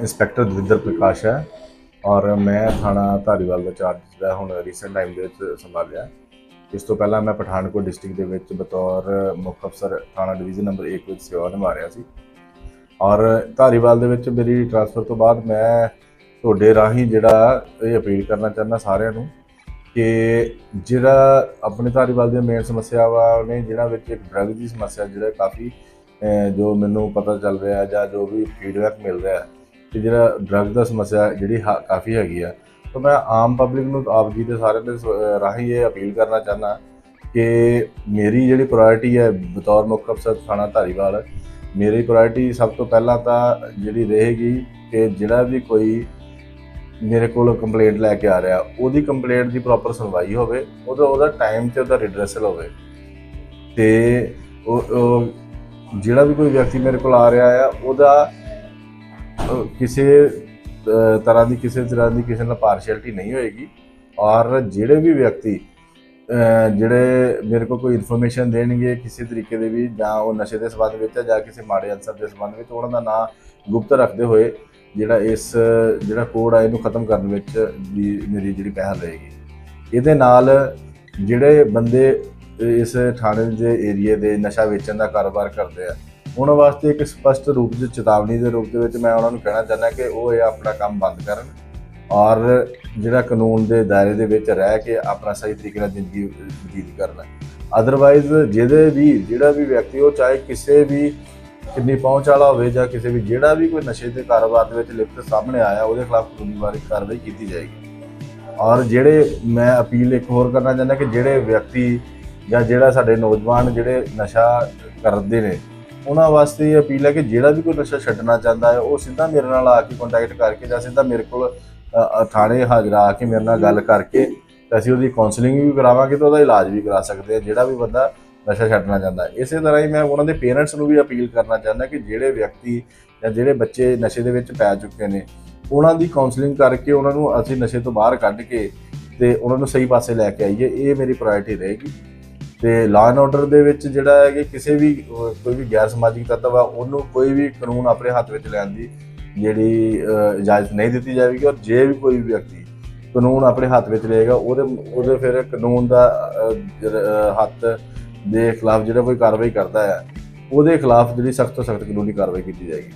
Inspector Davinder ਪ੍ਰਕਾਸ਼ ਹੈ ਔਰ ਮੈਂ ਥਾਣਾ ਧਾਰੀਵਾਲ ਦਾ ਚਾਰਜ ਜਿਹੜਾ ਹੁਣ ਰੀਸੈਂਟ ਟਾਈਮ ਦੇ ਵਿੱਚ ਸੰਭਾਲਿਆ। ਇਸ ਤੋਂ ਪਹਿਲਾਂ ਮੈਂ ਪਠਾਨਕੋਟ ਡਿਸਟ੍ਰਿਕਟ ਦੇ ਵਿੱਚ ਬਤੌਰ ਮੁੱਖ ਅਫਸਰ ਥਾਣਾ ਡਿਵੀਜ਼ਨ ਨੰਬਰ 1 ਵਿੱਚ ਸੇਵਾ ਨਿਭਾ ਰਿਹਾ ਸੀ। ਔਰ ਧਾਰੀਵਾਲ ਦੇ ਵਿੱਚ ਮੇਰੀ ਟ੍ਰਾਂਸਫਰ ਤੋਂ ਬਾਅਦ ਮੈਂ ਤੁਹਾਡੇ ਰਾਹੀਂ ਜਿਹੜਾ ਇਹ ਅਪੀਲ ਕਰਨਾ ਚਾਹੁੰਦਾ ਸਾਰਿਆਂ ਨੂੰ ਕਿ ਜਿਹੜਾ ਆਪਣੇ ਧਾਰੀਵਾਲ ਦੀਆਂ ਮੇਨ ਸਮੱਸਿਆਵਾਂ ਨੇ ਉਹਨੇ ਜਿਹੜਾ ਵਿੱਚ ਇੱਕ ਡਰੱਗ ਦੀ ਸਮੱਸਿਆ, ਜਿਹੜਾ ਕਾਫੀ ਜੋ ਮੈਨੂੰ ਪਤਾ ਚੱਲ ਰਿਹਾ ਜਾਂ ਜੋ ਵੀ ਫੀਡਬੈਕ ਮਿਲ ਰਿਹਾ ਹੈ ਜਿਹੜਾ ਡਰੱਗ ਦਾ ਸਮੱਸਿਆ ਜਿਹੜੀ ਹਾ- ਕਾਫੀ ਹੈਗੀ ਆ। ਤਾਂ ਮੈਂ ਆਮ ਪਬਲਿਕ ਨੂੰ ਆਪ ਜੀ ਦੇ ਸਾਰਿਆਂ ਦੇ ਸ- ਰਾਹੀਂ ਇਹ ਅਪੀਲ ਕਰਨਾ ਚਾਹੁੰਦਾ ਕਿ ਮੇਰੀ ਜਿਹੜੀ ਪ੍ਰਾਇੋਰਟੀ ਹੈ ਬਤੌਰ ਮੁੱਖ ਅਫਸਰ ਥਾਣਾ ਧਾਰੀਵਾਲ, ਮੇਰੀ ਪ੍ਰਾਇੋਰਟੀ ਸਭ ਤੋਂ ਪਹਿਲਾਂ ਤਾਂ ਜਿਹੜੀ ਰਹੇਗੀ ਕਿ ਜਿਹੜਾ ਵੀ ਕੋਈ ਮੇਰੇ ਕੋਲ ਕੰਪਲੇਂਟ ਲੈ ਕੇ ਆ ਰਿਹਾ, ਉਹਦੀ ਕੰਪਲੇਂਟ ਦੀ ਪ੍ਰੋਪਰ ਸੁਣਵਾਈ ਹੋਵੇ, ਉਹਦਾ ਉਹਦਾ ਟਾਈਮ ਤੇ ਉਹਦਾ ਰਿਡਰੈਸਲ ਹੋਵੇ। ਤੇ ਉਹ ਜਿਹੜਾ ਵੀ ਕੋਈ ਵਿਅਕਤੀ ਮੇਰੇ ਕੋਲ ਆ ਰਿਹਾ ਆ, ਉਹਦਾ ਕਿਸੇ ਤਰ੍ਹਾਂ ਦੀ ਕਿਸੇ ਤਰ੍ਹਾਂ ਦੀ ਕਿਸੇ ਨਾਲ ਪਾਰਸ਼ੈਲਿਟੀ ਨਹੀਂ ਹੋਏਗੀ। ਔਰ ਜਿਹੜੇ ਵੀ ਵਿਅਕਤੀ ਜਿਹੜੇ ਮੇਰੇ ਕੋਲ ਕੋਈ ਇਨਫੋਰਮੇਸ਼ਨ ਦੇਣਗੇ ਕਿਸੇ ਤਰੀਕੇ ਦੇ ਵੀ, ਜਾਂ ਉਹ ਨਸ਼ੇ ਦੇ ਸੰਬੰਧ ਵਿੱਚ ਹੈ, ਜਾਂ ਕਿਸੇ ਮਾੜੇ ਅਨਸਰ ਦੇ ਸੰਬੰਧ ਵਿੱਚ, ਉਹਨਾਂ ਦਾ ਨਾਂ ਗੁਪਤ ਰੱਖਦੇ ਹੋਏ ਜਿਹੜਾ ਇਸ, ਜਿਹੜਾ ਕੋਡ ਆ ਇਹਨੂੰ ਖਤਮ ਕਰਨ ਵਿੱਚ ਵੀ ਮੇਰੀ ਜਿਹੜੀ ਪਹਿਲ ਰਹੇਗੀ। ਇਹਦੇ ਨਾਲ ਜਿਹੜੇ ਬੰਦੇ ਇਸ ਥਾਣੇ ਦੇ ਏਰੀਏ ਦੇ ਨਸ਼ਾ ਵੇਚਣ ਦਾ ਕਾਰੋਬਾਰ ਕਰਦੇ ਆ ਉਹਨਾਂ ਵਾਸਤੇ ਇੱਕ ਸਪਸ਼ਟ ਰੂਪ ਦੇ ਚੇਤਾਵਨੀ ਦੇ ਰੂਪ ਦੇ ਵਿੱਚ ਮੈਂ ਉਹਨਾਂ ਨੂੰ ਕਹਿਣਾ ਚਾਹੁੰਦਾ ਕਿ ਉਹ ਇਹ ਆਪਣਾ ਕੰਮ ਬੰਦ ਕਰਨ ਔਰ ਜਿਹੜਾ ਕਾਨੂੰਨ ਦੇ ਦਾਇਰੇ ਦੇ ਵਿੱਚ ਰਹਿ ਕੇ ਆਪਣਾ ਸਹੀ ਤਰੀਕੇ ਨਾਲ ਜ਼ਿੰਦਗੀ ਬਤੀਤ ਕਰਨਾ। ਅਦਰਵਾਈਜ਼ ਜਿਹਦੇ ਵੀ, ਜਿਹੜਾ ਵੀ ਵਿਅਕਤੀ, ਉਹ ਚਾਹੇ ਕਿਸੇ ਵੀ ਕਿੰਨੀ ਪਹੁੰਚ ਵਾਲਾ ਹੋਵੇ ਜਾਂ ਕਿਸੇ ਵੀ ਜਿਹੜਾ ਵੀ ਕੋਈ ਨਸ਼ੇ ਦੇ ਕਾਰੋਬਾਰ ਦੇ ਵਿੱਚ ਲਿਪਤ ਸਾਹਮਣੇ ਆਇਆ, ਉਹਦੇ ਖਿਲਾਫ ਕਾਨੂੰਨੀ ਵਾਰੀ, ਕਾਰਵਾਈ ਕੀਤੀ ਜਾਏਗੀ। ਔਰ ਜਿਹੜੇ ਮੈਂ ਅਪੀਲ ਇੱਕ ਹੋਰ ਕਰਨਾ ਚਾਹੁੰਦਾ ਕਿ ਜਿਹੜੇ ਵਿਅਕਤੀ ਜਾਂ ਜਿਹੜਾ ਸਾਡੇ ਨੌਜਵਾਨ ਜਿਹੜੇ ਨਸ਼ਾ ਕਰਦੇ ਨੇ ਉਹਨਾਂ ਵਾਸਤੇ ਇਹ ਅਪੀਲ ਹੈ ਕਿ ਜਿਹੜਾ ਵੀ ਕੋਈ ਨਸ਼ਾ ਛੱਡਣਾ ਚਾਹੁੰਦਾ ਹੈ, ਉਹ ਸਿੱਧਾ ਮੇਰੇ ਨਾਲ ਆ ਕੇ ਕੰਟੈਕਟ ਕਰਕੇ ਜਾਂ ਸਿੱਧਾ ਮੇਰੇ ਕੋਲ ਥਾਣੇ ਹਾਜ਼ਰ ਆ ਕੇ ਮੇਰੇ ਨਾਲ ਗੱਲ ਕਰਕੇ ਤੇ ਅਸੀਂ ਉਹਦੀ ਕਾਉਂਸਲਿੰਗ ਵੀ ਕਰਾਵਾਂਗੇ ਤੇ ਉਹਦਾ ਇਲਾਜ ਵੀ ਕਰਾ ਸਕਦੇ ਆ ਜਿਹੜਾ ਵੀ ਬੰਦਾ ਨਸ਼ਾ ਛੱਡਣਾ ਚਾਹੁੰਦਾ ਇਸੇ ਤਰ੍ਹਾਂ ਹੀ ਮੈਂ ਉਹਨਾਂ ਦੇ ਪੇਰੈਂਟਸ ਨੂੰ ਵੀ ਅਪੀਲ ਕਰਨਾ ਚਾਹੁੰਦਾ ਕਿ ਜਿਹੜੇ ਵਿਅਕਤੀ ਜਾਂ ਜਿਹੜੇ ਬੱਚੇ ਨਸ਼ੇ ਦੇ ਵਿੱਚ ਪੈ ਚੁੱਕੇ ਨੇ, ਉਹਨਾਂ ਦੀ ਕਾਉਂਸਲਿੰਗ ਕਰਕੇ ਉਹਨਾਂ ਨੂੰ ਅਸੀਂ ਨਸ਼ੇ ਤੋਂ ਬਾਹਰ ਕੱਢ ਕੇ ਤੇ ਉਹਨਾਂ ਨੂੰ ਸਹੀ ਪਾਸੇ ਲੈ ਕੇ ਆਈਏ, ਇਹ ਮੇਰੀ ਪ੍ਰਾਇੋਰਟੀ ਰਹੇਗੀ। ਤੇ ਲਾਅ ਐਂਡ ਆਰਡਰ ਦੇ ਵਿੱਚ ਜਿਹੜਾ ਹੈ ਕਿ ਕਿਸੇ ਵੀ ਕੋਈ ਵੀ ਗੈਰ ਸਮਾਜਿਕ ਤੱਤਵ ਆ ਉਹਨੂੰ ਕੋਈ ਵੀ ਕਾਨੂੰਨ ਆਪਣੇ ਹੱਥ ਵਿੱਚ ਲੈਣ ਦੀ ਜਿਹੜੀ ਇਜਾਜ਼ਤ ਨਹੀਂ ਦਿੱਤੀ ਜਾਵੇਗੀ ਔਰ ਜੇ ਵੀ ਕੋਈ ਵਿਅਕਤੀ ਕਾਨੂੰਨ ਆਪਣੇ ਹੱਥ ਵਿੱਚ ਲਏਗਾ, ਉਹਦੇ ਉਹਦੇ ਫਿਰ ਕਾਨੂੰਨ ਦਾ ਹੱਥ ਦੇ ਖਿਲਾਫ ਜਿਹੜਾ ਕੋਈ ਕਾਰਵਾਈ ਕਰਦਾ ਹੈ, ਉਹਦੇ ਖਿਲਾਫ ਜਿਹੜੀ ਸਖਤ ਤੋਂ ਸਖਤ ਕਾਨੂੰਨੀ ਕਾਰਵਾਈ ਕੀਤੀ ਜਾਏਗੀ।